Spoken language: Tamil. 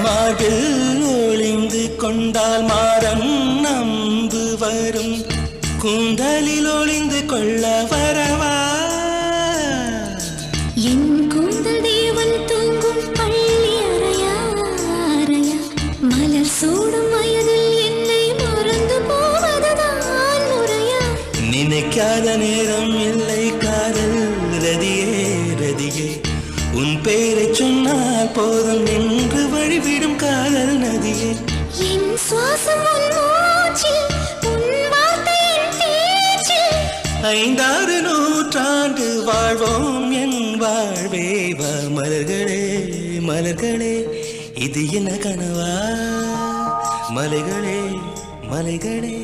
மார்பில் ஒளிந்து கொண்டால் மாறம் நம்பு வரும். கூந்தலில் ஒளிந்து கொள்ள வரவா? என் கூந்தல் தேவன் தூங்கும் பள்ளி அறையா அறையா மலர் சூடும் வயதில் என்னை மறந்து போவதுதான் முறையா? நினைக்காத நேரம் இல்லை காதல் ரதியே ரதியே. உன் பேரை சொன்னால் போதும் நின்று வழிவிடும் காதல் நதியே. என் சுவாசம் ஐந்தாறு நூற்றாண்டு வாழ்வோம் என் வாழ்வே மலர்களே மலர்களே இது என்ன கனவா? மலைகளே மலைகளே.